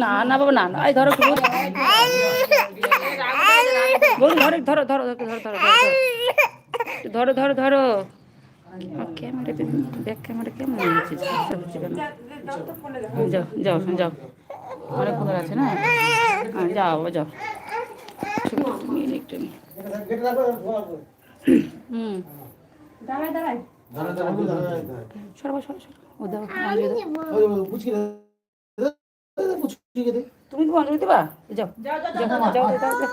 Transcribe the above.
না না বাবা, না না। এই ধরো ধরো ধরো ধরো ধরো ধরো ধরো। ধরো ধরো ধরো। ক্যামেরা ক্যামেরা কেমন যাও যাও আছে না? হ্যাঁ, যাও যাও। হুম। তুমি কি অঞ্জলি দিবা যাও যাও যাও যাও।